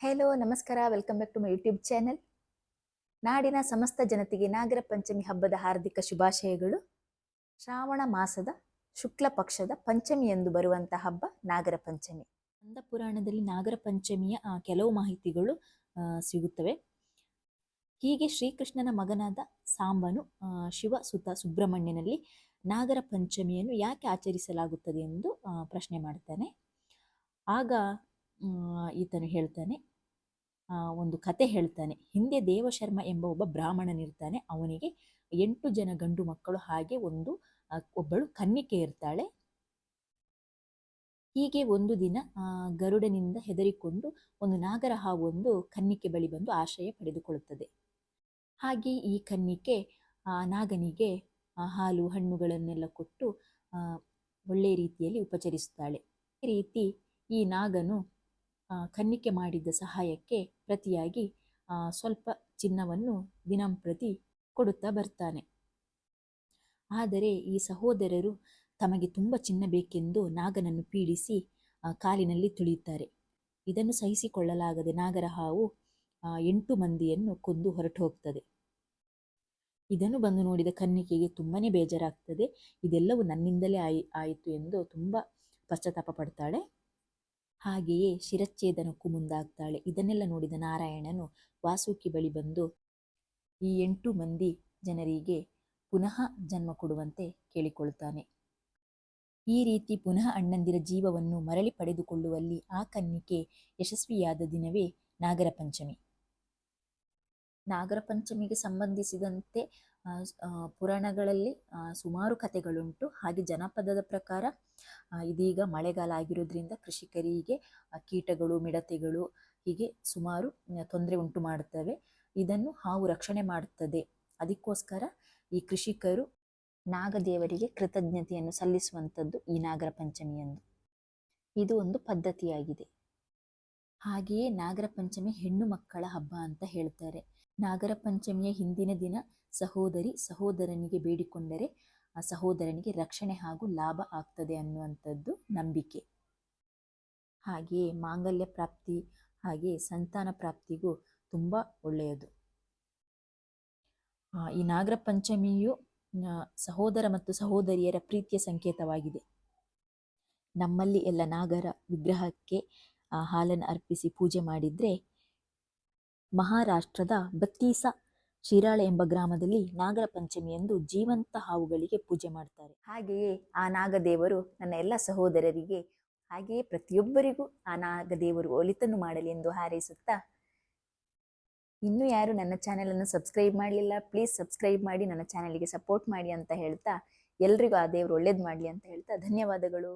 Hello ನಮಸ್ಕಾರ. Welcome back to my YouTube channel ನಾಡಿನ ಸಮಸ್ತ ಜನತೆಗೆ ನಾಗರ ಪಂಚಮಿ ಹಬ್ಬದ ಹಾರ್ದಿಕ ಶುಭಾಶಯಗಳು. ಶ್ರಾವಣ ಮಾಸದ ಶುಕ್ಲ ಪಕ್ಷದ ಪಂಚಮಿ ಎಂದು ಬರುವಂತ ಹಬ್ಬ ನಾಗರ ಪಂಚಮಿ. ಕಂದ ಪುರಾಣದಲ್ಲಿ ನಾಗರ ಪಂಚಮಿಯ ಕೆಲವು ಮಾಹಿತಿಗಳು ಸಿಗುತ್ತವೆ. ಹೀಗೆ ಶ್ರೀಕೃಷ್ಣನ ಮಗನಾದ ಸಾಂಬನು ಶಿವ, ಸುತ, ಸುಬ್ರಹ್ಮಣ್ಯನಲ್ಲಿ ನಾಗರ ಪಂಚಮಿಯನ್ನು ಯಾಕೆ ಆಚರಿಸಲಾಗುತ್ತದೆ ಎಂದು ಪ್ರಶ್ನೆ ಮಾಡ್ತಾನೆ. ಆಗ ಈತನು ಹೇಳ್ತಾನೆ ಒಂದು ಕತೆ ಹೇಳ್ತಾನೆ. ಹಿಂದೆ ದೇವಶರ್ಮ ಎಂಬ ಒಬ್ಬ ಬ್ರಾಹ್ಮಣನಿರ್ತಾನೆ. ಅವನಿಗೆ ಎಂಟು ಜನ ಗಂಡು ಮಕ್ಕಳು ಹಾಗೆ ಒಂದು ಒಬ್ಬಳು ಕನ್ನಿಕೆ ಇರ್ತಾಳೆ. ಹೀಗೆ ಒಂದು ದಿನ ಗರುಡನಿಂದ ಹೆದರಿಕೊಂಡು ಒಂದು ನಾಗರ ಒಂದು ಕನ್ನಿಕೆ ಬಳಿ ಬಂದು ಆಶ್ರಯ ಪಡೆದುಕೊಳ್ಳುತ್ತದೆ. ಹಾಗೆ ಈ ಕನ್ನಿಕೆ, ಆ, ನಾಗನಿಗೆ ಹಾಲು, ಹಣ್ಣುಗಳನ್ನೆಲ್ಲ ಕೊಟ್ಟು ಒಳ್ಳೆಯ ರೀತಿಯಲ್ಲಿ ಉಪಚರಿಸುತ್ತಾಳೆ ಈ ರೀತಿ ಈ ನಾಗನು ಕನ್ನಿಕೆ ಮಾಡಿದ್ದ ಸಹಾಯಕ್ಕೆ ಪ್ರತಿಯಾಗಿ ಸ್ವಲ್ಪ ಚಿನ್ನವನ್ನು ದಿನಂಪ್ರತಿ ಕೊಡುತ್ತಾ ಬರ್ತಾನೆ. ಆದರೆ ಈ ಸಹೋದರರು ತಮಗೆ ತುಂಬ ಚಿನ್ನ ಬೇಕೆಂದು ನಾಗನನ್ನು ಪೀಡಿಸಿ ಕಾಲಿನಲ್ಲಿ ತುಳಿಯುತ್ತಾರೆ. ಇದನ್ನು ಸಹಿಸಿಕೊಳ್ಳಲಾಗದೆ ನಾಗರ ಹಾವು ಎಂಟು ಮಂದಿಯನ್ನು ಕೊಂದು ಹೊರಟು ಹೋಗ್ತದೆ. ಇದನ್ನು ಬಂದು ನೋಡಿದ ಕನ್ನಿಕೆಗೆ ತುಂಬಾ ಬೇಜಾರಾಗ್ತದೆ. ಇದೆಲ್ಲವೂ ನನ್ನಿಂದಲೇ ಆಯಿ, ಆಯಿತು ಎಂದು ತುಂಬ ಪಶ್ಚಾತ್ತಾಪ ಪಡ್ತಾಳೆ. ಹಾಗೆಯೇ ಶಿರಚ್ಛೇದನಕ್ಕೂ ಮುಂದಾಗ್ತಾಳೆ. ಇದನ್ನೆಲ್ಲ ನೋಡಿದ ನಾರಾಯಣನು ವಾಸುಕಿ ಬಳಿ ಬಂದು, ಈ ಎಂಟು ಮಂದಿ ಜನರಿಗೆ ಪುನಃ ಜನ್ಮ ಕೊಡುವಂತೆ ಕೇಳಿಕೊಳ್ಳುತ್ತಾನೆ. ಈ ರೀತಿ ಪುನಃ ಅಣ್ಣಂದಿರ ಜೀವವನ್ನು ಮರಳಿ ಪಡೆದುಕೊಳ್ಳುವಲ್ಲಿ ಆ ಕನ್ನಿಕೆ ಯಶಸ್ವಿಯಾದ ದಿನವೇ ನಾಗರ ಪಂಚಮಿ ನಾಗರ ಪಂಚಮಿಗೆ ಸಂಬಂಧಿಸಿದಂತೆ ಪುರಾಣಗಳಲ್ಲಿ ಸುಮಾರು ಕಥೆಗಳುಂಟು. ಹಾಗೆ ಜನಪದದ ಪ್ರಕಾರ ಇದೀಗ ಮಳೆಗಾಲ ಆಗಿರೋದ್ರಿಂದ ಕೃಷಿಕರಿಗೆ ಕೀಟಗಳು, ಮಿಡತೆಗಳು ಹೀಗೆ ಸುಮಾರು ತೊಂದರೆ ಉಂಟು ಮಾಡುತ್ತವೆ. ಇದನ್ನು ಹಾವು ರಕ್ಷಣೆ ಮಾಡುತ್ತದೆ. ಅದಕ್ಕೋಸ್ಕರ ಈ ಕೃಷಿಕರು ನಾಗದೇವರಿಗೆ ಕೃತಜ್ಞತೆಯನ್ನು ಸಲ್ಲಿಸುವಂಥದ್ದು ಈ ನಾಗರ ಪಂಚಮಿಯಂದು. ಇದು ಒಂದು ಪದ್ಧತಿಯಾಗಿದೆ. ಹಾಗೆಯೇ ನಾಗರ ಪಂಚಮಿ ಹೆಣ್ಣು ಮಕ್ಕಳ ಹಬ್ಬ ಅಂತ ಹೇಳ್ತಾರೆ. ನಾಗರ ಪಂಚಮಿಯ ಹಿಂದಿನ ದಿನ ಸಹೋದರಿ, ಸಹೋದರನಿಗೆ ಬೇಡಿಕೊಂಡರೆ ಆ ಸಹೋದರನಿಗೆ ರಕ್ಷಣೆ ಹಾಗೂ ಲಾಭ ಆಗ್ತದೆ ಅನ್ನುವಂಥದ್ದು ನಂಬಿಕೆ. ಹಾಗೆಯೇ ಮಾಂಗಲ್ಯ ಪ್ರಾಪ್ತಿ ಹಾಗೆ ಸಂತಾನ ಪ್ರಾಪ್ತಿಗೂ ತುಂಬ ಒಳ್ಳೆಯದು. ಈ ನಾಗರ ಪಂಚಮಿಯು ಸಹೋದರ ಮತ್ತು ಸಹೋದರಿಯರ ಪ್ರೀತಿಯ ಸಂಕೇತವಾಗಿದೆ. ನಮ್ಮಲ್ಲಿ ಎಲ್ಲ ನಾಗರ ವಿಗ್ರಹಕ್ಕೆ ಹಾಲನ್ನು ಅರ್ಪಿಸಿ ಪೂಜೆ ಮಾಡಿದರೆ ಮಹಾರಾಷ್ಟ್ರದ ಬತ್ತೀಸ ಶಿರಾಳ ಎಂಬ ಗ್ರಾಮದಲ್ಲಿ ನಾಗರ ಪಂಚಮಿಯಂದು ಜೀವಂತ ಹಾವುಗಳಿಗೆ ಪೂಜೆ ಮಾಡ್ತಾರೆ. ಹಾಗೆಯೇ ಆ ನಾಗದೇವರು ನನ್ನ ಎಲ್ಲ ಸಹೋದರರಿಗೆ, ಹಾಗೆಯೇ ಪ್ರತಿಯೊಬ್ಬರಿಗೂ ಆ ನಾಗದೇವರು ಒಲಿತನ್ನು ಮಾಡಲಿ ಎಂದು ಹಾರೈಸುತ್ತಾ, ಇನ್ನೂ ಯಾರು ನನ್ನ ಚಾನೆಲನ್ನು ಸಬ್ಸ್ಕ್ರೈಬ್ ಮಾಡಲಿಲ್ಲ ಪ್ಲೀಸ್ ಸಬ್ಸ್ಕ್ರೈಬ್ ಮಾಡಿ, ನನ್ನ ಚಾನೆಲ್ಗೆ ಸಪೋರ್ಟ್ ಮಾಡಿ ಅಂತ ಹೇಳ್ತಾ, ಎಲ್ರಿಗೂ ಆ ದೇವರು ಒಳ್ಳೇದು ಮಾಡಲಿ ಅಂತ ಹೇಳ್ತಾ ಧನ್ಯವಾದಗಳು.